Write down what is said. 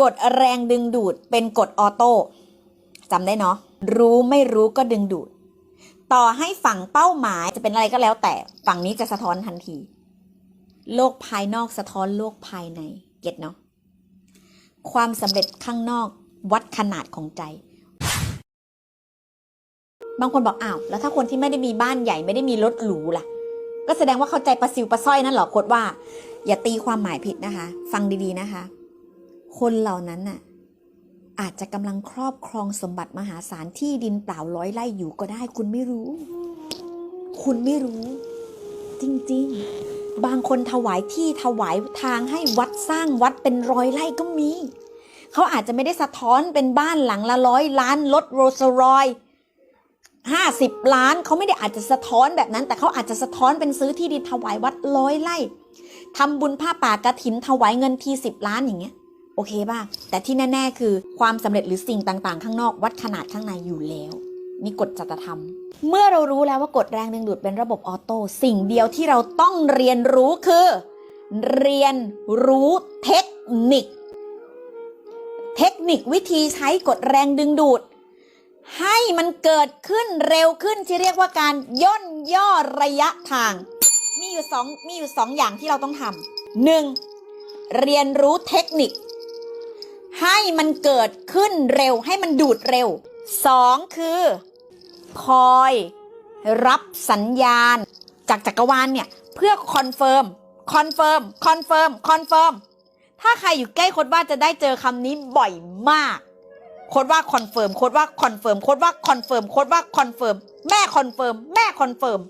กฎแรงดึงดูดเป็นกฎออโต้จำได้เนาะรู้ไม่รู้ก็ดึงดูด ต่อให้ฝั่งเป้าหมายจะเป็นอะไรก็แล้วแต่ฝั่งนี้จะสะท้อนทันที โลกภายนอกสะท้อนโลกภายในเก็ตเนาะความสำเร็จข้างนอกวัดขนาดของใจ บางคนบอกอ้าวแล้วถ้าคนที่ไม่ได้มีบ้านใหญ่ไม่ได้มีรถหรูล่ะ ก็แสดงว่าเข้าใจประสิวประสร้อยนั่นหรอโคดว่า อย่าตีความหมายผิดนะคะ ฟังดีๆนะคะ คนเหล่านั้นน่ะอาจจะกำลังครอบครองสมบัติมหาศาลที่ดินเปล่าร้อยไร่อยู่ก็ได้ คุณไม่รู้ คุณไม่รู้ จริงๆ บางคนถวายที่ถวายทางให้วัดสร้างวัดเป็นร้อยไร่ก็มี เขาอาจจะไม่ได้สะท้อนเป็นบ้านหลังละร้อยล้านรถโรสรอยห้าสิบล้านเขาไม่ได้อาจจะสะท้อนแบบนั้น แต่เขาอาจจะสะท้อนเป็นซื้อที่ดินถวายวัดร้อยไร่ทำบุญผ้าป่ากระถินถวายเงินทีสิบล้านอย่างเงี้ย โอเคป่ะ แต่ที่แน่ ๆ คือความสำเร็จหรือสิ่งต่างๆ ข้างนอกวัดขนาดข้างในอยู่แล้วมีกฎจตธรรม เมื่อเรารู้แล้วว่ากฎแรงดึงดูดเป็นระบบออโต้สิ่งเดียวที่เราต้องเรียนรู้คือ เรียนรู้เทคนิค เทคนิควิธีใช้กฎแรงดึงดูด ให้มันเกิดขึ้นเร็วขึ้นที่เรียกว่าการย่นย่อระยะทาง มีอยู่สองมีอยู่สองอย่างที่เราต้องทำหนึ่งเรียนรู้เทคนิค ให้มันเกิดขึ้นเร็วให้มันดูดเร็วสองคือ คอย รับสัญญาณ จากจักรวาลเนี่ย เพื่อคอนเฟิร์มคอนเฟิร์มคอนเฟิร์มคอนเฟิร์มถ้าใครอยู่ใกล้โคดว่าจะได้เจอคำนี้บ่อยมากโคดว่าคอนเฟิร์มโคดว่าคอนเฟิร์มโคดว่าคอนเฟิร์มโคดว่าคอนเฟิร์มแม่คอนเฟิร์มแม่คอนเฟิร์ม